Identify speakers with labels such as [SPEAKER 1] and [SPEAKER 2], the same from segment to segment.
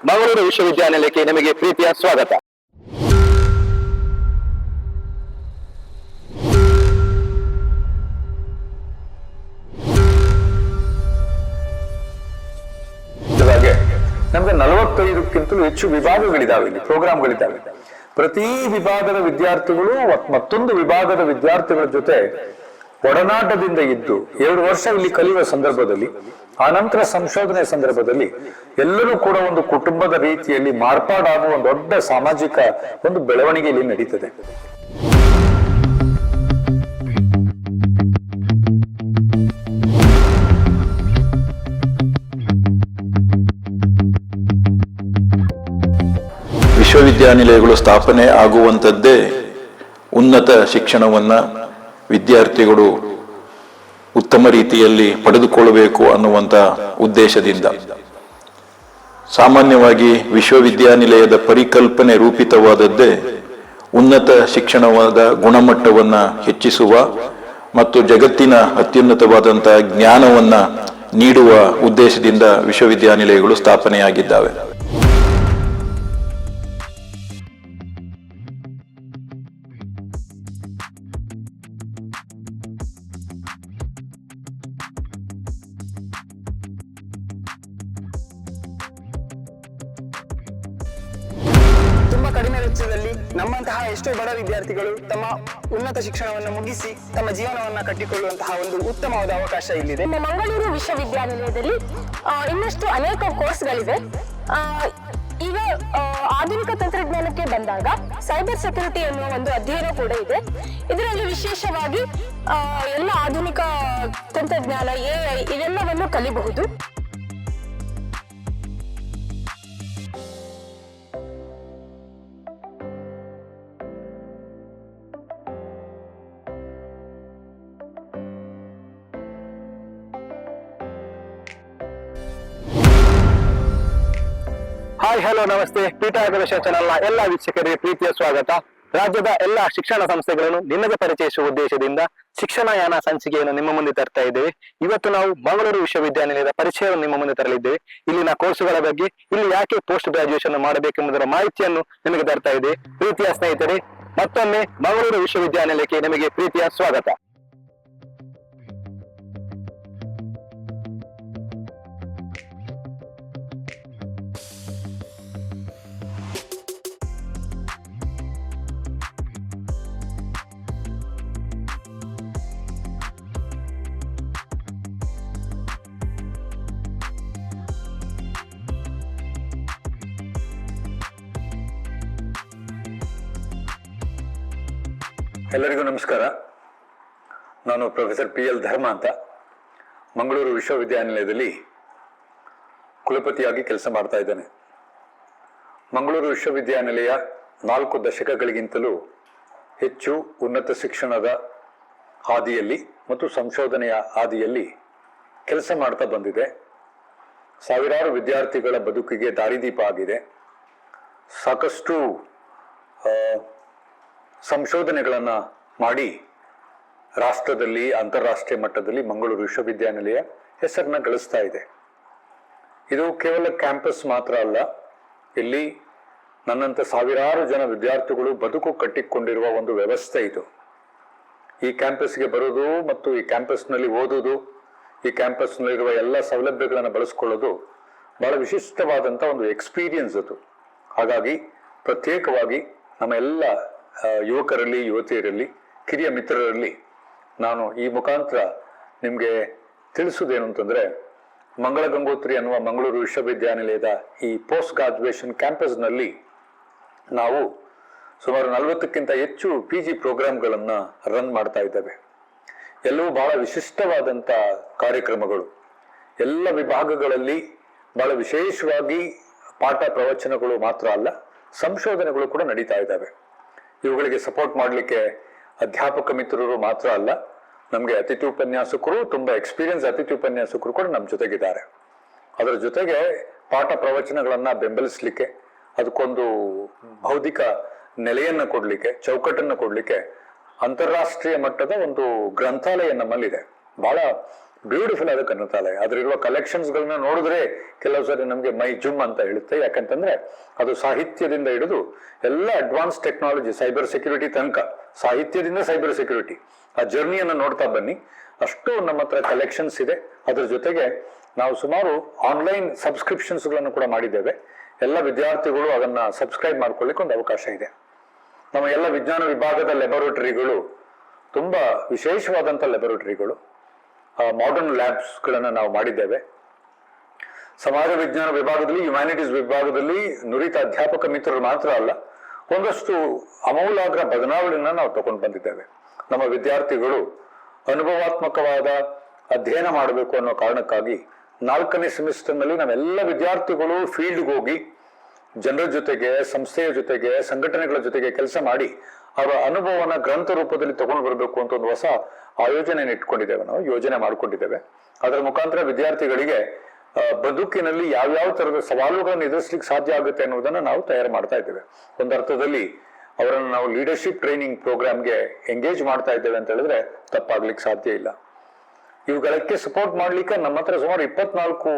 [SPEAKER 1] ಮಂಗಳೂರು ವಿಶ್ವವಿದ್ಯಾನಿಲಯಕ್ಕೆ ನಿಮಗೆ ಪ್ರೀತಿಯ ಸ್ವಾಗತ.
[SPEAKER 2] ನಮಗೆ ನಲವತ್ತೈದಕ್ಕಿಂತಲೂ ಹೆಚ್ಚು ವಿಭಾಗಗಳಿದಾವೆ ಇಲ್ಲಿ ಪ್ರೋಗ್ರಾಮ್ಗಳಿದ್ದಾವೆ ಪ್ರತಿ ವಿಭಾಗದ ವಿದ್ಯಾರ್ಥಿಗಳು ಮತ್- ಮತ್ತೊಂದು ವಿಭಾಗದ ವಿದ್ಯಾರ್ಥಿಗಳ ಜೊತೆ ಒಡನಾಟದಿಂದ ಇದ್ದು ಎರಡು ವರ್ಷ ಇಲ್ಲಿ ಕಲಿಯುವ ಸಂದರ್ಭದಲ್ಲಿ ಆನಂತರ ಸಂಶೋಧನೆ ಸಂದರ್ಭದಲ್ಲಿ ಎಲ್ಲರೂ ಕೂಡ ಒಂದು ಕುಟುಂಬದ ರೀತಿಯಲ್ಲಿ ಮಾರ್ಪಾಡಾಗುವ ಒಂದು ದೊಡ್ಡ ಸಾಮಾಜಿಕ ಒಂದು ಬೆಳವಣಿಗೆ ಇಲ್ಲಿ ನಡೀತದೆ.
[SPEAKER 3] ವಿಶ್ವವಿದ್ಯಾನಿಲಯಗಳು ಸ್ಥಾಪನೆ ಆಗುವಂಥದ್ದೇ ಉನ್ನತ ಶಿಕ್ಷಣವನ್ನ ವಿದ್ಯಾರ್ಥಿಗಳು ಉತ್ತಮ ರೀತಿಯಲ್ಲಿ ಪಡೆದುಕೊಳ್ಳಬೇಕು ಅನ್ನುವಂಥ ಉದ್ದೇಶದಿಂದ. ಸಾಮಾನ್ಯವಾಗಿ ವಿಶ್ವವಿದ್ಯಾನಿಲಯದ ಪರಿಕಲ್ಪನೆ ರೂಪಿತವಾದದ್ದೇ ಉನ್ನತ ಶಿಕ್ಷಣವಾದ ಗುಣಮಟ್ಟವನ್ನು ಹೆಚ್ಚಿಸುವ ಮತ್ತು ಜಗತ್ತಿನ ಅತ್ಯುನ್ನತವಾದಂಥ ಜ್ಞಾನವನ್ನ ನೀಡುವ ಉದ್ದೇಶದಿಂದ ವಿಶ್ವವಿದ್ಯಾನಿಲಯಗಳು ಸ್ಥಾಪನೆಯಾಗಿದ್ದಾವೆ.
[SPEAKER 4] ವಿದ್ಯಾರ್ಥಿಗಳು ತಮ್ಮ ಉನ್ನತ ಶಿಕ್ಷಣವನ್ನು ಮುಗಿಸಿ ತಮ್ಮ ಜೀವನವನ್ನ ಕಟ್ಟಿಕೊಳ್ಳುವಂತಹ ಒಂದು ಉತ್ತಮವಾದ ಅವಕಾಶ ಇಲ್ಲಿದೆ.
[SPEAKER 5] ನಮ್ಮ ಮಂಗಳೂರು ವಿಶ್ವವಿದ್ಯಾನಿಲಯದಲ್ಲಿ ಇನ್ನಷ್ಟು ಅನೇಕ ಕೋರ್ಸ್ಗಳಿವೆ. ಈಗ ಆಧುನಿಕ ತಂತ್ರಜ್ಞಾನಕ್ಕೆ ಬಂದಾಗ ಸೈಬರ್ ಸೆಕ್ಯೂರಿಟಿ ಎನ್ನುವ ಒಂದು ಅಧ್ಯಯನ ಕೂಡ ಇದೆ. ಇದರಲ್ಲಿ ವಿಶೇಷವಾಗಿ ಎಲ್ಲ ಆಧುನಿಕ ತಂತ್ರಜ್ಞಾನ, ಎ ಇವೆಲ್ಲವನ್ನು ಕಲಿಬಹುದು.
[SPEAKER 1] ಹಾಯ್, ಹಲೋ, ನಮಸ್ತೆ. ಪೀಠ ಗಣೇಶ ಚಾನಲ್ನ ಎಲ್ಲ ವೀಕ್ಷಕರಿಗೆ ಪ್ರೀತಿಯ ಸ್ವಾಗತ. ರಾಜ್ಯದ ಎಲ್ಲ ಶಿಕ್ಷಣ ಸಂಸ್ಥೆಗಳನ್ನು ನಿಮಗೆ ಪರಿಚಯಿಸುವ ಉದ್ದೇಶದಿಂದ ಶಿಕ್ಷಣ ಯಾನ ಸಂಚಿಕೆಯನ್ನು ನಿಮ್ಮ ಮುಂದೆ ತರ್ತಾ ಇದ್ದೇವೆ. ಇವತ್ತು ನಾವು ಮಂಗಳೂರು ವಿಶ್ವವಿದ್ಯಾನಿಲಯದ ಪರಿಚಯವನ್ನು ನಿಮ್ಮ ಮುಂದೆ ತರಲಿದ್ದೇವೆ. ಇಲ್ಲಿನ ಕೋರ್ಸುಗಳ ಬಗ್ಗೆ, ಇಲ್ಲಿ ಯಾಕೆ ಪೋಸ್ಟ್ ಗ್ರಾಜುಯೇಷನ್ ಮಾಡಬೇಕೆಂಬುದರ ಮಾಹಿತಿಯನ್ನು ನಿಮಗೆ ತರ್ತಾ ಇದೆ ಪ್ರೀತಿಯ ಸ್ನೇಹಿತರೆ, ಮತ್ತೊಮ್ಮೆ ಮಂಗಳೂರು ವಿಶ್ವವಿದ್ಯಾನಿಲಯಕ್ಕೆ ನಿಮಗೆ ಪ್ರೀತಿಯ ಸ್ವಾಗತ.
[SPEAKER 2] ಎಲ್ಲರಿಗೂ ನಮಸ್ಕಾರ. ನಾನು ಪ್ರೊಫೆಸರ್ ಪಿ ಎಲ್ ಧರ್ಮ ಅಂತ. ಮಂಗಳೂರು ವಿಶ್ವವಿದ್ಯಾನಿಲಯದಲ್ಲಿ ಕುಲಪತಿಯಾಗಿ ಕೆಲಸ ಮಾಡ್ತಾ ಇದ್ದೇನೆ. ಮಂಗಳೂರು ವಿಶ್ವವಿದ್ಯಾನಿಲಯ ನಾಲ್ಕು ದಶಕಗಳಿಗಿಂತಲೂ ಹೆಚ್ಚು ಉನ್ನತ ಶಿಕ್ಷಣದ ಹಾದಿಯಲ್ಲಿ ಮತ್ತು ಸಂಶೋಧನೆಯ ಹಾದಿಯಲ್ಲಿ ಕೆಲಸ ಮಾಡ್ತಾ ಬಂದಿದೆ. ಸಾವಿರಾರು ವಿದ್ಯಾರ್ಥಿಗಳ ಬದುಕಿಗೆ ದಾರಿದೀಪ ಆಗಿದೆ. ಸಾಕಷ್ಟು ಸಂಶೋಧನೆಗಳನ್ನು ಮಾಡಿ ರಾಷ್ಟ್ರದಲ್ಲಿ, ಅಂತಾರಾಷ್ಟ್ರೀಯ ಮಟ್ಟದಲ್ಲಿ ಮಂಗಳೂರು ವಿಶ್ವವಿದ್ಯಾನಿಲಯ ಹೆಸರನ್ನ ಗಳಿಸ್ತಾ ಇದೆ. ಇದು ಕೇವಲ ಕ್ಯಾಂಪಸ್ ಮಾತ್ರ ಅಲ್ಲ, ಇಲ್ಲಿ ನನ್ನಂತ ಸಾವಿರಾರು ಜನ ವಿದ್ಯಾರ್ಥಿಗಳು ಬದುಕು ಕಟ್ಟಿಕೊಂಡಿರುವ ಒಂದು ವ್ಯವಸ್ಥೆ ಇದು. ಈ ಕ್ಯಾಂಪಸ್ಗೆ ಬರೋದು ಮತ್ತು ಈ ಕ್ಯಾಂಪಸ್ನಲ್ಲಿ ಓದೋದು, ಈ ಕ್ಯಾಂಪಸ್ನಲ್ಲಿರುವ ಎಲ್ಲ ಸೌಲಭ್ಯಗಳನ್ನು ಬಳಸ್ಕೊಳ್ಳೋದು ಬಹಳ ವಿಶಿಷ್ಟವಾದಂಥ ಒಂದು ಎಕ್ಸ್ಪೀರಿಯನ್ಸ್ ಅದು. ಹಾಗಾಗಿ ಪ್ರತ್ಯೇಕವಾಗಿ ನಮ್ಮ ಎಲ್ಲ ಯುವಕರಲ್ಲಿ, ಯುವತಿಯರಲ್ಲಿ, ಕಿರಿಯ ಮಿತ್ರರಲ್ಲಿ ನಾನು ಈ ಮುಖಾಂತರ ನಿಮಗೆ ತಿಳಿಸುವುದೇನು ಅಂತಂದರೆ, ಮಂಗಳ ಗಂಗೋತ್ರಿ ಅನ್ನುವ ಮಂಗಳೂರು ವಿಶ್ವವಿದ್ಯಾನಿಲಯದ ಈ ಪೋಸ್ಟ್ ಗ್ರಾಜುಯೇಷನ್ ಕ್ಯಾಂಪಸ್ನಲ್ಲಿ ನಾವು ಸುಮಾರು ನಲವತ್ತಕ್ಕಿಂತ ಹೆಚ್ಚು ಪಿ ಜಿ ಪ್ರೋಗ್ರಾಮ್ಗಳನ್ನು ರನ್ ಮಾಡ್ತಾ ಇದ್ದೇವೆ. ಎಲ್ಲವೂ ಬಹಳ ವಿಶಿಷ್ಟವಾದಂಥ ಕಾರ್ಯಕ್ರಮಗಳು. ಎಲ್ಲ ವಿಭಾಗಗಳಲ್ಲಿ ಬಹಳ ವಿಶೇಷವಾಗಿ ಪಾಠ ಪ್ರವಚನಗಳು ಮಾತ್ರ ಅಲ್ಲ, ಸಂಶೋಧನೆಗಳು ಕೂಡ ನಡೀತಾ ಇದ್ದಾವೆ. ಇವುಗಳಿಗೆ ಸಪೋರ್ಟ್ ಮಾಡಲಿಕ್ಕೆ ಅಧ್ಯಾಪಕ ಮಿತ್ರರು ಮಾತ್ರ ಅಲ್ಲ, ನಮಗೆ ಅತಿಥಿ ಉಪನ್ಯಾಸಕರು ತುಂಬಾ ಎಕ್ಸ್ಪೀರಿಯನ್ಸ್ ಅತಿಥಿ ಉಪನ್ಯಾಸಕರು ಕೂಡ ನಮ್ಮ ಜೊತೆಗಿದ್ದಾರೆ. ಅದರ ಜೊತೆಗೆ ಪಾಠ ಪ್ರವಚನಗಳನ್ನು ಬೆಂಬಲಿಸಲಿಕ್ಕೆ, ಅದಕ್ಕೊಂದು ಬೌದ್ಧಿಕ ನೆಲೆಯನ್ನು ಕೊಡ್ಲಿಕ್ಕೆ, ಚೌಕಟ್ಟನ್ನು ಕೊಡ್ಲಿಕ್ಕೆ ಅಂತಾರಾಷ್ಟ್ರೀಯ ಮಟ್ಟದ ಒಂದು ಗ್ರಂಥಾಲಯ ನಮ್ಮಲ್ಲಿದೆ. ಬಹಳ ಬ್ಯೂಟಿಫುಲ್ ಆದ ಗ್ರಂಥಾಲಯ ಅದರಿರುವ ಕಲೆಕ್ಷನ್ಸ್ ಗಳನ್ನ ನೋಡಿದ್ರೆ ಕೆಲವು ಸಾರಿ ನಮಗೆ ಮೈ ಜುಮ್ ಅಂತ ಹೇಳುತ್ತೆ. ಯಾಕಂತಂದ್ರೆ ಅದು ಸಾಹಿತ್ಯದಿಂದ ಹಿಡಿದು ಎಲ್ಲ ಅಡ್ವಾನ್ಸ್ ಟೆಕ್ನಾಲಜಿ ಸೈಬರ್ ಸೆಕ್ಯೂರಿಟಿ ತನಕ, ಸಾಹಿತ್ಯದಿಂದ ಸೈಬರ್ ಸೆಕ್ಯೂರಿಟಿ ಆ ಜರ್ನಿಯನ್ನು ನೋಡ್ತಾ ಬನ್ನಿ. ಅಷ್ಟು ನಮ್ಮ ಹತ್ರ ಕಲೆಕ್ಷನ್ಸ್ ಇದೆ. ಅದ್ರ ಜೊತೆಗೆ ನಾವು ಸುಮಾರು ಆನ್ಲೈನ್ ಸಬ್ಸ್ಕ್ರಿಪ್ಷನ್ಸ್ಗಳನ್ನು ಕೂಡ ಮಾಡಿದ್ದೇವೆ. ಎಲ್ಲ ವಿದ್ಯಾರ್ಥಿಗಳು ಅದನ್ನ ಸಬ್ಸ್ಕ್ರೈಬ್ ಮಾಡ್ಕೊಳ್ಳಿಕ್ಕೆ ಒಂದು ಅವಕಾಶ ಇದೆ. ನಮ್ಮ ಎಲ್ಲ ವಿಜ್ಞಾನ ವಿಭಾಗದ ಲ್ಯಾಬೊರೇಟರಿಗಳು ತುಂಬಾ ವಿಶೇಷವಾದಂಥ ಲ್ಯಾಬೊರೇಟರಿಗಳು ಮಾಡರ್ನ್ ಲ್ಯಾಬ್ಸ್ ಗಳನ್ನ ನಾವು ಮಾಡಿದ್ದೇವೆ. ಸಮಾಜ ವಿಜ್ಞಾನ ವಿಭಾಗದಲ್ಲಿ ಹ್ಯುಮ್ಯಾನಿಟೀಸ್ ವಿಭಾಗದಲ್ಲಿ ನುರಿತ ಅಧ್ಯಾಪಕ ಮಿತ್ರರು ಮಾತ್ರ ಅಲ್ಲ, ಒಂದಷ್ಟು ಅಮೂಲಾಗ್ರ ಬದಲಾವಣೆಯನ್ನ ನಾವು ತಗೊಂಡು ಬಂದಿದ್ದೇವೆ. ನಮ್ಮ ವಿದ್ಯಾರ್ಥಿಗಳು ಅನುಭವಾತ್ಮಕವಾದ ಅಧ್ಯಯನ ಮಾಡಬೇಕು ಅನ್ನೋ ಕಾರಣಕ್ಕಾಗಿ ನಾಲ್ಕನೇ ಸೆಮಿಸ್ಟರ್ನಲ್ಲಿ ನಾವೆಲ್ಲ ವಿದ್ಯಾರ್ಥಿಗಳು ಫೀಲ್ಡ್ಗೆ ಹೋಗಿ ಜನರ ಜೊತೆಗೆ, ಸಂಸ್ಥೆಯ ಜೊತೆಗೆ, ಸಂಘಟನೆಗಳ ಜೊತೆಗೆ ಕೆಲಸ ಮಾಡಿ ಅವರ ಅನುಭವನ ಗ್ರಂಥ ರೂಪದಲ್ಲಿ ತಗೊಂಡು ಬರಬೇಕು ಅಂತ ಒಂದು ಹೊಸ ಆಯೋಜನೆಯನ್ನು ಇಟ್ಕೊಂಡಿದ್ದೇವೆ ನಾವು, ಯೋಜನೆ ಮಾಡಿಕೊಂಡಿದ್ದೇವೆ. ಅದರ ಮುಖಾಂತರ ವಿದ್ಯಾರ್ಥಿಗಳಿಗೆ ಬದುಕಿನಲ್ಲಿ ಯಾವ್ಯಾವ ತರದ ಸವಾಲುಗಳನ್ನು ಎದುರಿಸಲಿಕ್ಕೆ ಸಾಧ್ಯ ಆಗುತ್ತೆ ಅನ್ನೋದನ್ನ ನಾವು ತಯಾರು ಮಾಡ್ತಾ ಇದ್ದೇವೆ. ಒಂದು ಅರ್ಥದಲ್ಲಿ, ಅವರನ್ನು ನಾವು ಲೀಡರ್ಶಿಪ್ ಟ್ರೈನಿಂಗ್ ಪ್ರೋಗ್ರಾಮ್ಗೆ ಎಂಗೇಜ್ ಮಾಡ್ತಾ ಇದ್ದೇವೆ ಅಂತ ಹೇಳಿದ್ರೆ ತಪ್ಪಾಗ್ಲಿಕ್ಕೆ ಸಾಧ್ಯ ಇಲ್ಲ. ಇವುಗಳಕ್ಕೆ ಸಪೋರ್ಟ್ ಮಾಡ್ಲಿಕ್ಕೆ ನಮ್ಮ ಹತ್ರ ಸುಮಾರು ಇಪ್ಪತ್ನಾಲ್ಕು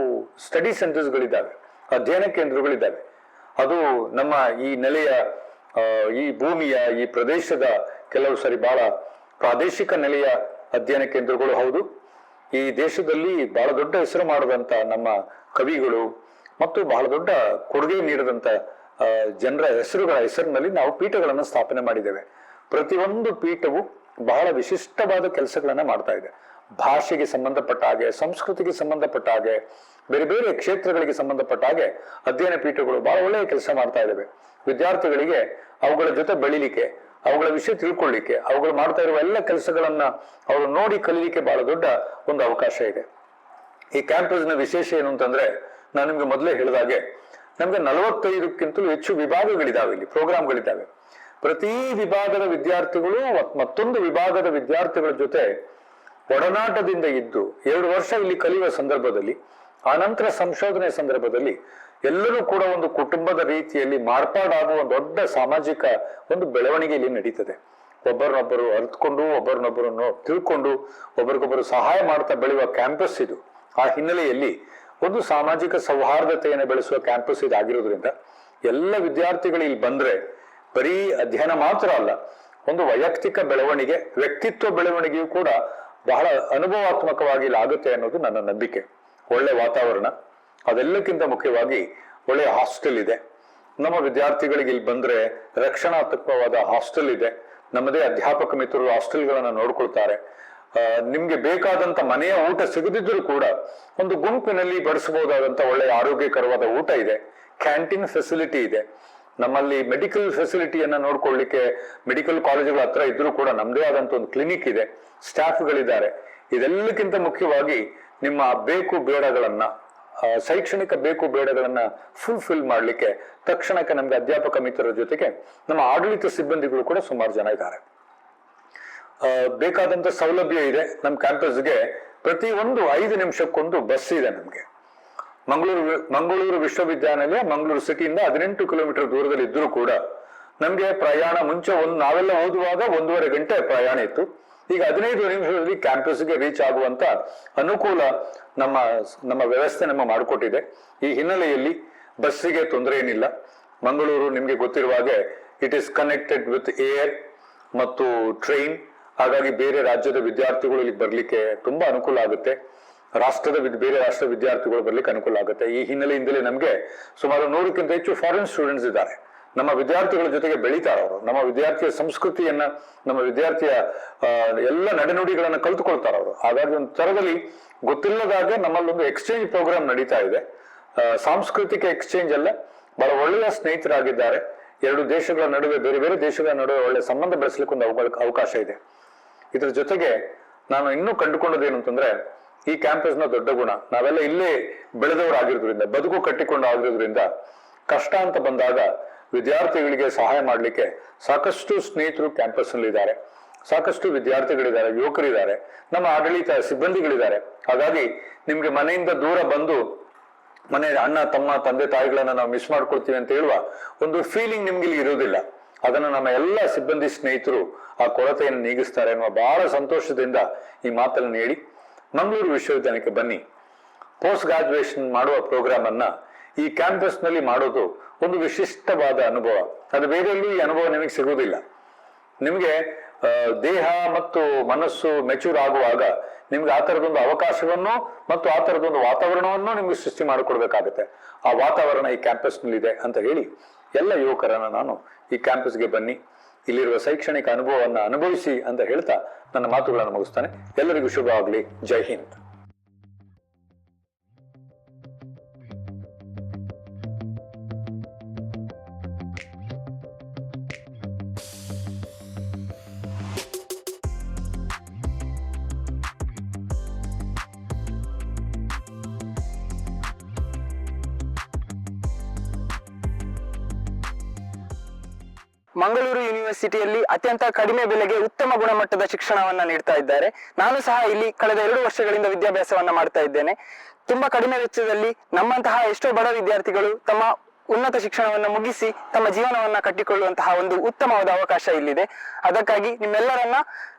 [SPEAKER 2] ಸ್ಟಡಿ ಸೆಂಟರ್ಸ್ ಗಳಿದ್ದಾವೆ, ಅಧ್ಯಯನ ಕೇಂದ್ರಗಳಿದ್ದಾವೆ. ಅದು ನಮ್ಮ ಈ ನೆಲೆಯ ಈ ಭೂಮಿಯ, ಈ ಪ್ರದೇಶದ ಕೆಲವು ಸರಿ ಬಹಳ ಪ್ರಾದೇಶಿಕ ನೆಲೆಯ ಅಧ್ಯಯನ ಕೇಂದ್ರಗಳು ಹೌದು. ಈ ದೇಶದಲ್ಲಿ ಬಹಳ ದೊಡ್ಡ ಹೆಸರು ಮಾಡಿದಂತ ನಮ್ಮ ಕವಿಗಳು ಮತ್ತು ಬಹಳ ದೊಡ್ಡ ಕೊಡುಗೆ ನೀಡಿದಂತ ಜನರ ಹೆಸರುಗಳ ಹೆಸರಿನಲ್ಲಿ ನಾವು ಪೀಠಗಳನ್ನು ಸ್ಥಾಪನೆ ಮಾಡಿದ್ದೇವೆ. ಪ್ರತಿಯೊಂದು ಪೀಠವು ಬಹಳ ವಿಶಿಷ್ಟವಾದ ಕೆಲಸಗಳನ್ನ ಮಾಡ್ತಾ ಇದೆ. ಭಾಷೆಗೆ ಸಂಬಂಧಪಟ್ಟ ಹಾಗೆ, ಸಂಸ್ಕೃತಿಗೆ ಸಂಬಂಧಪಟ್ಟ ಹಾಗೆ, ಬೇರೆ ಬೇರೆ ಕ್ಷೇತ್ರಗಳಿಗೆ ಸಂಬಂಧಪಟ್ಟ ಹಾಗೆ ಅಧ್ಯಯನ ಪೀಠಗಳು ಬಹಳ ಒಳ್ಳೆಯ ಕೆಲಸ ಮಾಡ್ತಾ ಇದ್ದಾವೆ. ವಿದ್ಯಾರ್ಥಿಗಳಿಗೆ ಅವುಗಳ ಜೊತೆ ಬೆಳಿಲಿಕ್ಕೆ ಅವುಗಳ ವಿಷಯ ತಿಳ್ಕೊಳ್ಳಿಕ್ಕೆ, ಅವುಗಳು ಮಾಡ್ತಾ ಇರುವ ಎಲ್ಲ ಕೆಲಸಗಳನ್ನ ಅವರು ನೋಡಿ ಕಲೀಲಿಕ್ಕೆ ಬಹಳ ದೊಡ್ಡ ಒಂದು ಅವಕಾಶ ಇದೆ. ಈ ಕ್ಯಾಂಪಸ್ನ ವಿಶೇಷ ಏನು ಅಂತಂದ್ರೆ, ನಾನು ನಿಮ್ಗೆ ಮೊದಲೇ ಹೇಳಿದಾಗೆ ನಮ್ಗೆ ನಲವತ್ತೈದಕ್ಕಿಂತಲೂ ಹೆಚ್ಚು ವಿಭಾಗಗಳಿದಾವೆ ಇಲ್ಲಿ ಪ್ರೋಗ್ರಾಮ್ಗಳಿದ್ದಾವೆ ಪ್ರತಿ ವಿಭಾಗದ ವಿದ್ಯಾರ್ಥಿಗಳು ಮತ್- ಮತ್ತೊಂದು ವಿಭಾಗದ ವಿದ್ಯಾರ್ಥಿಗಳ ಜೊತೆ ಒಡನಾಟದಿಂದ ಇದ್ದು, ಎರಡು ವರ್ಷ ಇಲ್ಲಿ ಕಲಿಯುವ ಸಂದರ್ಭದಲ್ಲಿ ಆನಂತರ ಸಂಶೋಧನೆ ಸಂದರ್ಭದಲ್ಲಿ ಎಲ್ಲರೂ ಕೂಡ ಒಂದು ಕುಟುಂಬದ ರೀತಿಯಲ್ಲಿ ಮಾರ್ಪಾಡಾಗುವ ಒಂದು ದೊಡ್ಡ ಸಾಮಾಜಿಕ ಒಂದು ಬೆಳವಣಿಗೆ ಇಲ್ಲಿ ನಡೀತದೆ. ಒಬ್ಬರನ್ನೊಬ್ಬರು ಅರ್ಥಕೊಂಡು ಒಬ್ಬರನ್ನೊಬ್ಬರನ್ನು ತಿಳ್ಕೊಂಡು ಒಬ್ಬರಿಗೊಬ್ಬರು ಸಹಾಯ ಮಾಡ್ತಾ ಬೆಳೆಯುವ ಕ್ಯಾಂಪಸ್ ಇದು. ಆ ಹಿನ್ನೆಲೆಯಲ್ಲಿ ಒಂದು ಸಾಮಾಜಿಕ ಸೌಹಾರ್ದತೆಯನ್ನು ಬೆಳೆಸುವ ಕ್ಯಾಂಪಸ್ ಇದಾಗಿರೋದ್ರಿಂದ ಎಲ್ಲ ವಿದ್ಯಾರ್ಥಿಗಳು ಇಲ್ಲಿ ಬಂದ್ರೆ ಬರೀ ಅಧ್ಯಯನ ಮಾತ್ರ ಅಲ್ಲ, ಒಂದು ವೈಯಕ್ತಿಕ ಬೆಳವಣಿಗೆ, ವ್ಯಕ್ತಿತ್ವ ಬೆಳವಣಿಗೆಯು ಕೂಡ ಬಹಳ ಅನುಭವಾತ್ಮಕವಾಗಿ ಇಲ್ಲಿ ಆಗುತ್ತೆ ಅನ್ನೋದು ನನ್ನ ನಂಬಿಕೆ. ಒಳ್ಳೆ ವಾತಾವರಣ, ಅದೆಲ್ಲಕ್ಕಿಂತ ಮುಖ್ಯವಾಗಿ ಒಳ್ಳೆಯ ಹಾಸ್ಟೆಲ್ ಇದೆ. ನಮ್ಮ ವಿದ್ಯಾರ್ಥಿಗಳಿಗೆ ಇಲ್ಲಿ ಬಂದ್ರೆ ರಕ್ಷಣಾತ್ಮಕವಾದ ಹಾಸ್ಟೆಲ್ ಇದೆ. ನಮ್ಮದೇ ಅಧ್ಯಾಪಕ ಮಿತ್ರರು ಹಾಸ್ಟೆಲ್ಗಳನ್ನು ನೋಡ್ಕೊಳ್ತಾರೆ. ನಿಮಗೆ ಬೇಕಾದಂತ ಮನೆಯ ಊಟ ಸಿಗದಿದ್ದರೂ ಕೂಡ ಒಂದು ಗುಂಪಿನಲ್ಲಿ ಬಡಿಸಬಹುದಾದಂತ ಒಳ್ಳೆಯ ಆರೋಗ್ಯಕರವಾದ ಊಟ ಇದೆ. ಕ್ಯಾಂಟೀನ್ ಫೆಸಿಲಿಟಿ ಇದೆ. ನಮ್ಮಲ್ಲಿ ಮೆಡಿಕಲ್ ಫೆಸಿಲಿಟಿಯನ್ನ ನೋಡ್ಕೊಳ್ಳಿಕ್ಕೆ ಮೆಡಿಕಲ್ ಕಾಲೇಜುಗಳ ಹತ್ರ ಇದ್ರೂ ಕೂಡ ನಮ್ದೇ ಆದಂತ ಒಂದು ಕ್ಲಿನಿಕ್ ಇದೆ. ಸ್ಟಾಫ್ಗಳಿದ್ದಾರೆ ಇದೆಲ್ಲಕ್ಕಿಂತ ಮುಖ್ಯವಾಗಿ ನಿಮ್ಮ ಬೇಕು ಬೇಡಗಳನ್ನ ಶೈಕ್ಷಣಿಕ ಬೇಕು ಬೇಡಗಳನ್ನ ಫುಲ್ಫಿಲ್ ಮಾಡ್ಲಿಕ್ಕೆ ತಕ್ಷಣಕ್ಕೆ ನಮಗೆ ಅಧ್ಯಾಪಕ ಮಿತ್ರರ ಜೊತೆಗೆ ನಮ್ಮ ಆಡಳಿತ ಸಿಬ್ಬಂದಿಗಳು ಕೂಡ ಸುಮಾರು ಜನ ಇದ್ದಾರೆ. ಬೇಕಾದಂತ ಸೌಲಭ್ಯ ಇದೆ ನಮ್ಮ ಕ್ಯಾಂಪಸ್ಗೆ. ಪ್ರತಿ ಒಂದು ಐದು ನಿಮಿಷಕ್ಕೊಂದು ಬಸ್ ಇದೆ ನಮ್ಗೆ. ಮಂಗಳೂರು ಮಂಗಳೂರು ವಿಶ್ವವಿದ್ಯಾನಿಲಯ, ಮಂಗಳೂರು ಸಿಟಿಯಿಂದ ಹದಿನೆಂಟು ಕಿಲೋಮೀಟರ್ ದೂರದಲ್ಲಿ ಇದ್ರೂ ಕೂಡ ನಮ್ಗೆ ಪ್ರಯಾಣ ಮುಂಚೆ ಒಂದು ನಾವೆಲ್ಲ ಓದುವಾಗ ಒಂದೂವರೆ ಗಂಟೆ ಪ್ರಯಾಣ ಇತ್ತು. ಈಗ ಹದಿನೈದು ನಿಮಿಷದಲ್ಲಿ ಕ್ಯಾಂಪಸ್ಗೆ ರೀಚ್ ಆಗುವಂತ ಅನುಕೂಲ ನಮ್ಮ ನಮ್ಮ ವ್ಯವಸ್ಥೆ ನಮ್ಮ ಮಾಡಿಕೊಟ್ಟಿದೆ. ಈ ಹಿನ್ನೆಲೆಯಲ್ಲಿ ಬಸ್ಸಿಗೆ ತೊಂದರೆ ಏನಿಲ್ಲ. ಮಂಗಳೂರು ನಿಮಗೆ ಗೊತ್ತಿರುವ ಹಾಗೆ it is connected with air ಮತ್ತು ಟ್ರೈನ್ ಹಾಗಾಗಿ ಬೇರೆ ರಾಜ್ಯದ ವಿದ್ಯಾರ್ಥಿಗಳು ಇಲ್ಲಿ ಬರಲಿಕ್ಕೆ ತುಂಬಾ ಅನುಕೂಲ ಆಗುತ್ತೆ. ರಾಷ್ಟ್ರದ ಬೇರೆ ರಾಷ್ಟ್ರ ವಿದ್ಯಾರ್ಥಿಗಳು ಬರ್ಲಿಕ್ಕೆ ಅನುಕೂಲ ಆಗುತ್ತೆ. ಈ ಹಿನ್ನೆಲೆಯಿಂದಲೇ ನಮಗೆ ಸುಮಾರು ನೂರಕ್ಕಿಂತ ಹೆಚ್ಚು ಫಾರಿನ್ ಸ್ಟೂಡೆಂಟ್ಸ್ ಇದ್ದಾರೆ. ನಮ್ಮ ವಿದ್ಯಾರ್ಥಿಗಳ ಜೊತೆಗೆ ಬೆಳೀತಾರೆ ಅವರು. ನಮ್ಮ ವಿದ್ಯಾರ್ಥಿಯ ಸಂಸ್ಕೃತಿಯನ್ನ, ನಮ್ಮ ವಿದ್ಯಾರ್ಥಿಯ ಎಲ್ಲ ನಡೆನುಡಿಗಳನ್ನ ಕಲ್ತುಕೊಳ್ತಾರೆ ಅವರು. ಹಾಗಾಗಿ ಒಂದು ತರದಲ್ಲಿ ಗೊತ್ತಿಲ್ಲದಾಗೆ ನಮ್ಮಲ್ಲೊಂದು ಎಕ್ಸ್ಚೇಂಜ್ ಪ್ರೋಗ್ರಾಮ್ ನಡೀತಾ ಇದೆ. ಸಾಂಸ್ಕೃತಿಕ ಎಕ್ಸ್ಚೇಂಜ್ ಅಲ್ಲ, ಬಹಳ ಒಳ್ಳೆಯ ಸ್ನೇಹಿತರಾಗಿದ್ದಾರೆ. ಎರಡು ದೇಶಗಳ ನಡುವೆ, ಬೇರೆ ಬೇರೆ ದೇಶಗಳ ನಡುವೆ ಒಳ್ಳೆ ಸಂಬಂಧ ಬೆಳೆಸಲಿಕ್ಕೆ ಒಂದು ಅವಕಾಶ- ಇದೆ. ಇದ್ರ ಜೊತೆಗೆ ನಾನು ಇನ್ನೂ ಕಂಡುಕೊಂಡದೇನು ಅಂತಂದ್ರೆ, ಈ ಕ್ಯಾಂಪಸ್ನ ದೊಡ್ಡ ಗುಣ, ನಾವೆಲ್ಲ ಇಲ್ಲೇ ಬೆಳೆದವರಾಗಿರೋದ್ರಿಂದ, ಬದುಕು ಕಟ್ಟಿಕೊಂಡು ಆಗಿರೋದ್ರಿಂದ ಕಷ್ಟ ಅಂತ ಬಂದಾಗ ವಿದ್ಯಾರ್ಥಿಗಳಿಗೆ ಸಹಾಯ ಮಾಡಲಿಕ್ಕೆ ಸಾಕಷ್ಟು ಸ್ನೇಹಿತರು ಕ್ಯಾಂಪಸ್ನಲ್ಲಿ ಇದ್ದಾರೆ. ಸಾಕಷ್ಟು ವಿದ್ಯಾರ್ಥಿಗಳಿದ್ದಾರೆ, ಯುವಕರಿದ್ದಾರೆ, ನಮ್ಮ ಆಡಳಿತ ಸಿಬ್ಬಂದಿಗಳಿದ್ದಾರೆ. ಹಾಗಾಗಿ ನಿಮ್ಗೆ ಮನೆಯಿಂದ ದೂರ ಬಂದು ಮನೆ ಅಣ್ಣ, ತಮ್ಮ, ತಂದೆ, ತಾಯಿಗಳನ್ನ ನಾವು ಮಿಸ್ ಮಾಡ್ಕೊಳ್ತೀವಿ ಅಂತ ಹೇಳುವ ಒಂದು ಫೀಲಿಂಗ್ ನಿಮ್ಗೆ ಇಲ್ಲಿ ಇರೋದಿಲ್ಲ. ಅದನ್ನ ನಮ್ಮ ಎಲ್ಲ ಸಿಬ್ಬಂದಿ ಸ್ನೇಹಿತರು ಆ ಕೊರತೆಯನ್ನು ನೀಗಿಸ್ತಾರೆ ಅನ್ನುವ ಬಹಳ ಸಂತೋಷದಿಂದ ಈ ಮಾತನ್ನು ಹೇಳಿ ಮಂಗಳೂರು ವಿಶ್ವವಿದ್ಯಾಲಯಕ್ಕೆ ಬನ್ನಿ. ಪೋಸ್ಟ್ ಗ್ರಾಜುಯೇಷನ್ ಮಾಡುವ ಪ್ರೋಗ್ರಾಮ್ ಅನ್ನ ಈ ಕ್ಯಾಂಪಸ್ನಲ್ಲಿ ಮಾಡೋದು ಒಂದು ವಿಶಿಷ್ಟವಾದ ಅನುಭವ. ಅದು ಬೇರೆ ಈ ಅನುಭವ ನಿಮಗೆ ಸಿಗುವುದಿಲ್ಲ. ನಿಮಗೆ ದೇಹ ಮತ್ತು ಮನಸ್ಸು ಮೆಚೂರ್ ಆಗುವಾಗ ನಿಮ್ಗೆ ಆ ತರದೊಂದು ಅವಕಾಶವನ್ನು ಮತ್ತು ಆ ತರದೊಂದು ವಾತಾವರಣವನ್ನು ನಿಮ್ಗೆ ಸೃಷ್ಟಿ ಮಾಡಿಕೊಡ್ಬೇಕಾಗತ್ತೆ. ಆ ವಾತಾವರಣ ಈ ಕ್ಯಾಂಪಸ್ನಲ್ಲಿ ಇದೆ ಅಂತ ಹೇಳಿ ಎಲ್ಲ ಯುವಕರನ್ನ ನಾನು ಈ ಕ್ಯಾಂಪಸ್ಗೆ ಬನ್ನಿ. ಇಲ್ಲಿರುವ ಶೈಕ್ಷಣಿಕ ಅನುಭವವನ್ನ ಅನುಭವಿಸಿ ಅಂತ ಹೇಳ್ತಾ ನನ್ನ ಮಾತುಗಳನ್ನು ಮುಗಿಸ್ತಾನೆ. ಎಲ್ಲರಿಗೂ ಶುಭವಾಗಲಿ. ಜೈ ಹಿಂದ್.
[SPEAKER 4] ಮಂಗಳೂರು ಯೂನಿವರ್ಸಿಟಿಯಲ್ಲಿ ಅತ್ಯಂತ ಕಡಿಮೆ ಬೆಲೆಗೆ ಉತ್ತಮ ಗುಣಮಟ್ಟದ ಶಿಕ್ಷಣವನ್ನ ನೀಡ್ತಾ ಇದ್ದಾರೆ. ನಾನು ಸಹ ಇಲ್ಲಿ ಕಳೆದ ಎರಡು ವರ್ಷಗಳಿಂದ ವಿದ್ಯಾಭ್ಯಾಸವನ್ನ ಮಾಡ್ತಾ ಇದ್ದೇನೆ. ತುಂಬಾ ಕಡಿಮೆ ವೆಚ್ಚದಲ್ಲಿ ನಮ್ಮಂತಹ ಎಷ್ಟೋ ಬಡ ವಿದ್ಯಾರ್ಥಿಗಳು ತಮ್ಮ ಉನ್ನತ ಶಿಕ್ಷಣವನ್ನು ಮುಗಿಸಿ ತಮ್ಮ ಜೀವನವನ್ನ ಕಟ್ಟಿಕೊಳ್ಳುವಂತಹ ಒಂದು ಉತ್ತಮವಾದ ಅವಕಾಶ ಇಲ್ಲಿದೆ. ಅದಕ್ಕಾಗಿ ನಿಮ್ಮೆಲ್ಲರನ್ನ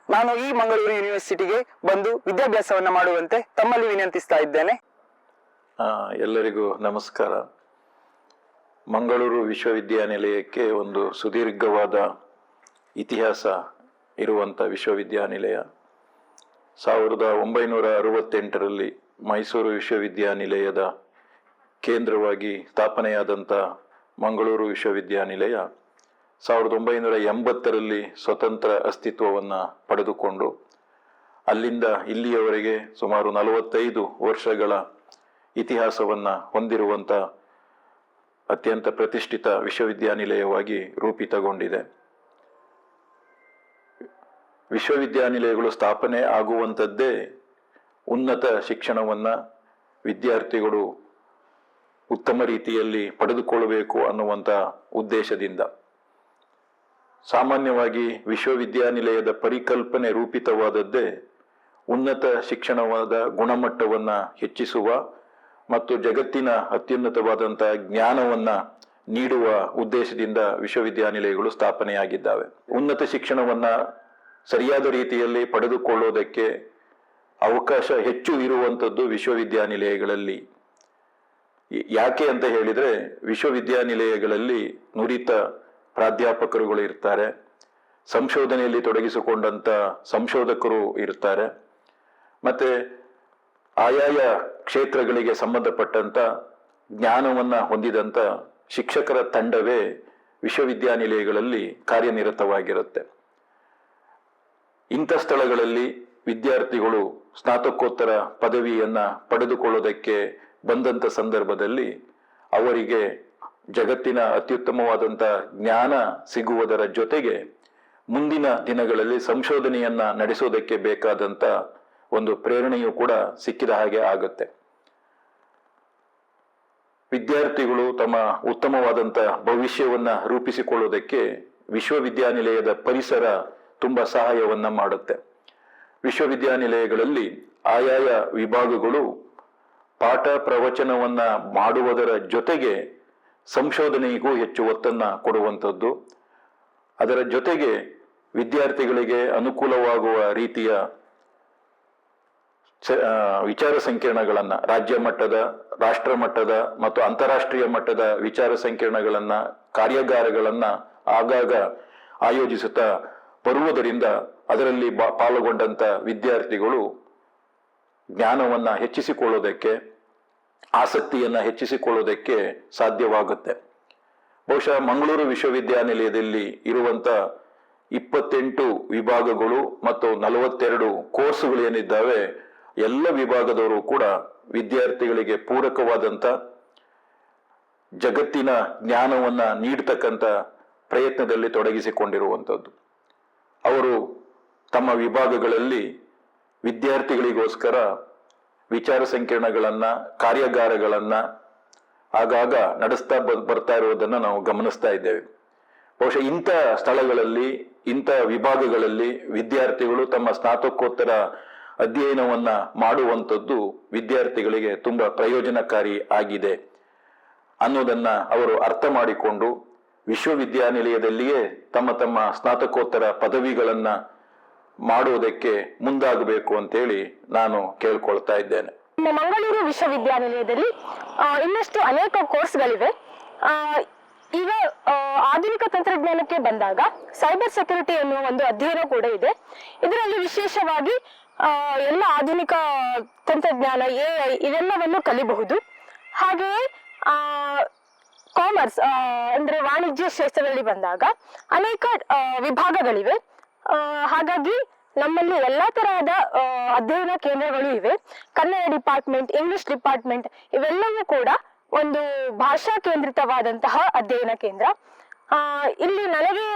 [SPEAKER 4] ನಾನು ಈ ಮಂಗಳೂರು ಯೂನಿವರ್ಸಿಟಿಗೆ ಬಂದು ವಿದ್ಯಾಭ್ಯಾಸವನ್ನ ಮಾಡುವಂತೆ ತಮ್ಮಲ್ಲಿ ವಿನಂತಿಸ್ತಾ ಇದ್ದೇನೆ.
[SPEAKER 3] ಎಲ್ಲರಿಗೂ ನಮಸ್ಕಾರ. ಮಂಗಳೂರು ವಿಶ್ವವಿದ್ಯಾನಿಲಯಕ್ಕೆ ಒಂದು ಸುದೀರ್ಘವಾದ ಇತಿಹಾಸ ಇರುವಂಥ ವಿಶ್ವವಿದ್ಯಾನಿಲಯ. ಸಾವಿರದ ಒಂಬೈನೂರ ಅರವತ್ತೆಂಟರಲ್ಲಿ ಮೈಸೂರು ವಿಶ್ವವಿದ್ಯಾನಿಲಯದ ಕೇಂದ್ರವಾಗಿ ಸ್ಥಾಪನೆಯಾದಂಥ ಮಂಗಳೂರು ವಿಶ್ವವಿದ್ಯಾನಿಲಯ ಸಾವಿರದ ಒಂಬೈನೂರ ಎಂಬತ್ತರಲ್ಲಿ ಸ್ವತಂತ್ರ ಅಸ್ತಿತ್ವವನ್ನು ಪಡೆದುಕೊಂಡು ಅಲ್ಲಿಂದ ಇಲ್ಲಿಯವರೆಗೆ ಸುಮಾರು ನಲವತ್ತೈದು ವರ್ಷಗಳ ಇತಿಹಾಸವನ್ನು ಹೊಂದಿರುವಂಥ ಅತ್ಯಂತ ಪ್ರತಿಷ್ಠಿತ ವಿಶ್ವವಿದ್ಯಾನಿಲಯವಾಗಿ ರೂಪಿತಗೊಂಡಿದೆ. ವಿಶ್ವವಿದ್ಯಾನಿಲಯಗಳು ಸ್ಥಾಪನೆ ಆಗುವಂಥದ್ದೇ ಉನ್ನತ ಶಿಕ್ಷಣವನ್ನು ವಿದ್ಯಾರ್ಥಿಗಳು ಉತ್ತಮ ರೀತಿಯಲ್ಲಿ ಪಡೆದುಕೊಳ್ಳಬೇಕು ಅನ್ನುವಂಥ ಉದ್ದೇಶದಿಂದ. ಸಾಮಾನ್ಯವಾಗಿ ವಿಶ್ವವಿದ್ಯಾನಿಲಯದ ಪರಿಕಲ್ಪನೆ ರೂಪಿತವಾದದ್ದೇ ಉನ್ನತ ಶಿಕ್ಷಣವಾದ ಗುಣಮಟ್ಟವನ್ನು ಹೆಚ್ಚಿಸುವ ಮತ್ತು ಜಗತ್ತಿನ ಅತ್ಯುನ್ನತವಾದಂತಹ ಜ್ಞಾನವನ್ನ ನೀಡುವ ಉದ್ದೇಶದಿಂದ ವಿಶ್ವವಿದ್ಯಾನಿಲಯಗಳು ಸ್ಥಾಪನೆಯಾಗಿದ್ದಾವೆ. ಉನ್ನತ ಶಿಕ್ಷಣವನ್ನ ಸರಿಯಾದ ರೀತಿಯಲ್ಲಿ ಪಡೆದುಕೊಳ್ಳೋದಕ್ಕೆ ಅವಕಾಶ ಹೆಚ್ಚು ಇರುವಂಥದ್ದು ವಿಶ್ವವಿದ್ಯಾನಿಲಯಗಳಲ್ಲಿ. ಯಾಕೆ ಅಂತ ಹೇಳಿದ್ರೆ, ವಿಶ್ವವಿದ್ಯಾನಿಲಯಗಳಲ್ಲಿ ನುರಿತ ಪ್ರಾಧ್ಯಾಪಕರುಗಳು ಇರ್ತಾರೆ, ಸಂಶೋಧನೆಯಲ್ಲಿ ತೊಡಗಿಸಿಕೊಂಡಂತ ಸಂಶೋಧಕರು ಇರ್ತಾರೆ, ಮತ್ತೆ ಆಯಾಯ ಕ್ಷೇತ್ರಗಳಿಗೆ ಸಂಬಂಧಪಟ್ಟಂತ ಜ್ಞಾನವನ್ನ ಹೊಂದಿದಂತ ಶಿಕ್ಷಕರ ತಂಡವೇ ವಿಶ್ವವಿದ್ಯಾನಿಲಯಗಳಲ್ಲಿ ಕಾರ್ಯನಿರತವಾಗಿರುತ್ತೆ. ಇಂಥ ಸ್ಥಳಗಳಲ್ಲಿ ವಿದ್ಯಾರ್ಥಿಗಳು ಸ್ನಾತಕೋತ್ತರ ಪದವಿಯನ್ನ ಪಡೆದುಕೊಳ್ಳೋದಕ್ಕೆ ಬಂದಂತ ಸಂದರ್ಭದಲ್ಲಿ ಅವರಿಗೆ ಜಗತ್ತಿನ ಅತ್ಯುತ್ತಮವಾದಂಥ ಜ್ಞಾನ ಸಿಗುವುದರ ಜೊತೆಗೆ ಮುಂದಿನ ದಿನಗಳಲ್ಲಿ ಸಂಶೋಧನೆಯನ್ನ ನಡೆಸೋದಕ್ಕೆ ಬೇಕಾದಂತ ಒಂದು ಪ್ರೇರಣೆಯೂ ಕೂಡ ಸಿಕ್ಕಿದ ಹಾಗೆ ಆಗುತ್ತೆ. ವಿದ್ಯಾರ್ಥಿಗಳು ತಮ್ಮ ಉತ್ತಮವಾದಂತ ಭವಿಷ್ಯವನ್ನ ರೂಪಿಸಿಕೊಳ್ಳುವುದಕ್ಕೆ ವಿಶ್ವವಿದ್ಯಾನಿಲಯದ ಪರಿಸರ ತುಂಬಾ ಸಹಾಯವನ್ನ ಮಾಡುತ್ತೆ. ವಿಶ್ವವಿದ್ಯಾನಿಲಯಗಳಲ್ಲಿ ಆಯಾಯ ವಿಭಾಗಗಳು ಪಾಠ ಪ್ರವಚನವನ್ನ ಮಾಡುವುದರ ಜೊತೆಗೆ ಸಂಶೋಧನೆಗೂ ಹೆಚ್ಚು ಒತ್ತನ್ನ ಕೊಡುವಂಥದ್ದು. ಅದರ ಜೊತೆಗೆ ವಿದ್ಯಾರ್ಥಿಗಳಿಗೆ ಅನುಕೂಲವಾಗುವ ರೀತಿಯ ವಿಚಾರ ಸಂಕಿರಣಗಳನ್ನ ರಾಜ್ಯ ಮಟ್ಟದ, ರಾಷ್ಟ್ರ ಮಟ್ಟದ ಮತ್ತು ಅಂತಾರಾಷ್ಟ್ರೀಯ ಮಟ್ಟದ ವಿಚಾರ ಸಂಕಿರಣಗಳನ್ನ, ಕಾರ್ಯಾಗಾರಗಳನ್ನ ಆಗಾಗ ಆಯೋಜಿಸುತ್ತಾ ಬರುವುದರಿಂದ ಅದರಲ್ಲಿ ಪಾಲ್ಗೊಂಡಂತ ವಿದ್ಯಾರ್ಥಿಗಳು ಜ್ಞಾನವನ್ನ ಹೆಚ್ಚಿಸಿಕೊಳ್ಳೋದಕ್ಕೆ, ಆಸಕ್ತಿಯನ್ನ ಹೆಚ್ಚಿಸಿಕೊಳ್ಳೋದಕ್ಕೆ ಸಾಧ್ಯವಾಗುತ್ತೆ. ಬಹುಶಃ ಮಂಗಳೂರು ವಿಶ್ವವಿದ್ಯಾನಿಲಯದಲ್ಲಿ ಇರುವಂತ ಇಪ್ಪತ್ತೆಂಟು ವಿಭಾಗಗಳು ಮತ್ತು ನಲವತ್ತೆರಡು ಕೋರ್ಸುಗಳು ಏನಿದ್ದಾವೆ ಎಲ್ಲ ವಿಭಾಗದವರು ಕೂಡ ವಿದ್ಯಾರ್ಥಿಗಳಿಗೆ ಪೂರಕವಾದಂತ ಜಗತ್ತಿನ ಜ್ಞಾನವನ್ನ ನೀಡ್ತಕ್ಕಂಥ ಪ್ರಯತ್ನದಲ್ಲಿ ತೊಡಗಿಸಿಕೊಂಡಿರುವಂಥದ್ದು ಅವರು ತಮ್ಮ ವಿಭಾಗಗಳಲ್ಲಿ ವಿದ್ಯಾರ್ಥಿಗಳಿಗೋಸ್ಕರ ವಿಚಾರ ಸಂಕಿರಣಗಳನ್ನು, ಕಾರ್ಯಾಗಾರಗಳನ್ನು ಆಗಾಗ ನಡೆಸ್ತಾ ಬರ್ತಾ ಇರುವುದನ್ನು ನಾವು ಗಮನಿಸ್ತಾ ಇದ್ದೇವೆ. ಬಹುಶಃ ಇಂಥ ಸ್ಥಳಗಳಲ್ಲಿ, ಇಂಥ ವಿಭಾಗಗಳಲ್ಲಿ ವಿದ್ಯಾರ್ಥಿಗಳು ತಮ್ಮ ಸ್ನಾತಕೋತ್ತರ ಅಧ್ಯಯನವನ್ನ ಮಾಡುವಂಥದ್ದು ವಿದ್ಯಾರ್ಥಿಗಳಿಗೆ ತುಂಬಾ ಪ್ರಯೋಜನಕಾರಿ ಆಗಿದೆ ಅನ್ನೋದನ್ನ ಅವರು ಅರ್ಥ ಮಾಡಿಕೊಂಡು ವಿಶ್ವವಿದ್ಯಾನಿಲಯದಲ್ಲಿಯೇ ತಮ್ಮ ತಮ್ಮ ಸ್ನಾತಕೋತ್ತರ ಪದವಿಗಳನ್ನ ಮಾಡುವುದಕ್ಕೆ ಮುಂದಾಗಬೇಕು ಅಂತೇಳಿ ನಾನು ಕೇಳ್ಕೊಳ್ತಾ ಇದ್ದೇನೆ.
[SPEAKER 5] ಮಂಗಳೂರು ವಿಶ್ವವಿದ್ಯಾನಿಲಯದಲ್ಲಿ ಇನ್ನಷ್ಟು ಅನೇಕ ಕೋರ್ಸ್ಗಳಿವೆ. ಈಗ ಆಧುನಿಕ ತಂತ್ರಜ್ಞಾನಕ್ಕೆ ಬಂದಾಗ ಸೈಬರ್ ಸೆಕ್ಯೂರಿಟಿ ಎನ್ನುವ ಒಂದು ಅಧ್ಯಯನ ಕೂಡ ಇದೆ. ಇದರಲ್ಲಿ ವಿಶೇಷವಾಗಿ ಎಲ್ಲ ಆಧುನಿಕ ತಂತ್ರಜ್ಞಾನ ಎ ಐ ಇವೆಲ್ಲವನ್ನು ಕಲಿಬಹುದು. ಹಾಗೆಯೇ ಕಾಮರ್ಸ್ ಅಂದ್ರೆ ವಾಣಿಜ್ಯ ಕ್ಷೇತ್ರದಲ್ಲಿ ಬಂದಾಗ ಅನೇಕ ವಿಭಾಗಗಳಿವೆ. ಹಾಗಾಗಿ ನಮ್ಮಲ್ಲಿ ಎಲ್ಲಾ ತರಹದ ಅಧ್ಯಯನ ಕೇಂದ್ರಗಳು ಇವೆ. ಕನ್ನಡ ಡಿಪಾರ್ಟ್ಮೆಂಟ್, ಇಂಗ್ಲಿಷ್ ಡಿಪಾರ್ಟ್ಮೆಂಟ್ ಇವೆಲ್ಲವೂ ಕೂಡ ಒಂದು ಭಾಷಾ ಕೇಂದ್ರಿತವಾದಂತಹ ಅಧ್ಯಯನ ಕೇಂದ್ರ. ಇಲ್ಲಿ ನನಗೆ,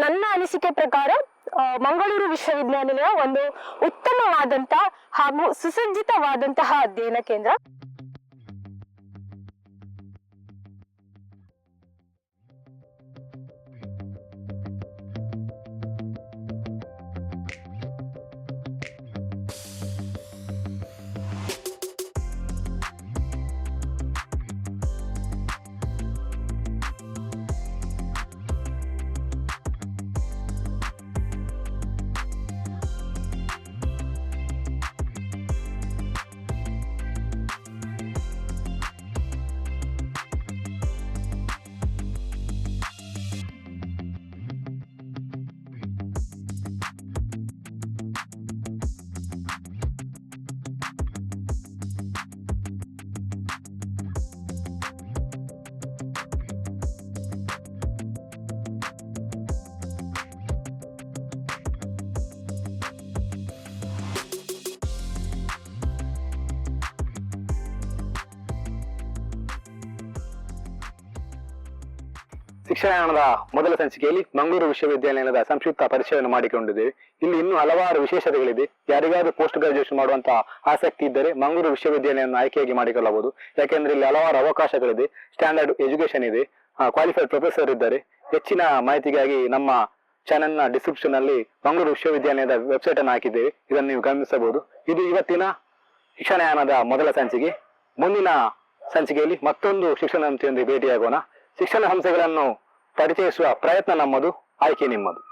[SPEAKER 5] ನನ್ನ ಅನಿಸಿಕೆ ಪ್ರಕಾರ ಮಂಗಳೂರು ವಿಶ್ವವಿದ್ಯಾನಿಲಯ ಒಂದು ಉತ್ತಮವಾದಂತಹ ಹಾಗೂ ಸುಸಜ್ಜಿತವಾದಂತಹ ಅಧ್ಯಯನ ಕೇಂದ್ರ.
[SPEAKER 1] ಶಿಕ್ಷಣದ ಮೊದಲ ಸಂಚಿಕೆಯಲ್ಲಿ ಮಂಗಳೂರು ವಿಶ್ವವಿದ್ಯಾಲಯದ ಸಂಕ್ಷಿಪ್ತ ಪರಿಚಯವನ್ನು ಮಾಡಿಕೊಂಡಿದ್ದೇವೆ. ಇಲ್ಲಿ ಇನ್ನೂ ಹಲವಾರು ವಿಶೇಷತೆಗಳಿದೆ. ಯಾರಿಗಾದ್ರೂ ಪೋಸ್ಟ್ ಗ್ರಾಜುಯೇಷನ್ ಮಾಡುವಂತಹ ಆಸಕ್ತಿ ಇದ್ದರೆ ಮಂಗಳೂರು ವಿಶ್ವವಿದ್ಯಾಲಯವನ್ನು ಆಯ್ಕೆಯಾಗಿ ಮಾಡಿಕೊಳ್ಳಬಹುದು. ಯಾಕೆಂದ್ರೆ ಇಲ್ಲಿ ಹಲವಾರು ಅವಕಾಶಗಳಿದೆ. ಸ್ಟ್ಯಾಂಡರ್ಡ್ ಎಜುಕೇಶನ್ ಇದೆ. ಕ್ವಾಲಿಫೈಡ್ ಪ್ರೊಫೆಸರ್ ಇದ್ದಾರೆ. ಹೆಚ್ಚಿನ ಮಾಹಿತಿಗಾಗಿ ನಮ್ಮ ಚಾನೆಲ್ನ ಡಿಸ್ಕ್ರಿಪ್ಷನ್ ಅಲ್ಲಿ ಮಂಗಳೂರು ವಿಶ್ವವಿದ್ಯಾಲಯದ ವೆಬ್ಸೈಟ್ ಅನ್ನು ಹಾಕಿದ್ದೇವೆ. ಇದನ್ನು ನೀವು ಗಮನಿಸಬಹುದು. ಇದು ಇವತ್ತಿನ ಶಿಕ್ಷಣಯಾನದ ಮೊದಲ ಸಂಚಿಕೆ. ಮುಂದಿನ ಸಂಚಿಕೆಯಲ್ಲಿ ಮತ್ತೊಂದು ಶಿಕ್ಷಣ ಸಂಸ್ಥೆಯೊಂದಿಗೆ ಭೇಟಿಯಾಗೋಣ. ಶಿಕ್ಷಣ ಸಂಸ್ಥೆಗಳನ್ನು ಪರಿಚಯಿಸುವ ಪ್ರಯತ್ನ ನಮ್ಮದು ಆಯ್ಕೆ ನಿಮ್ಮದು.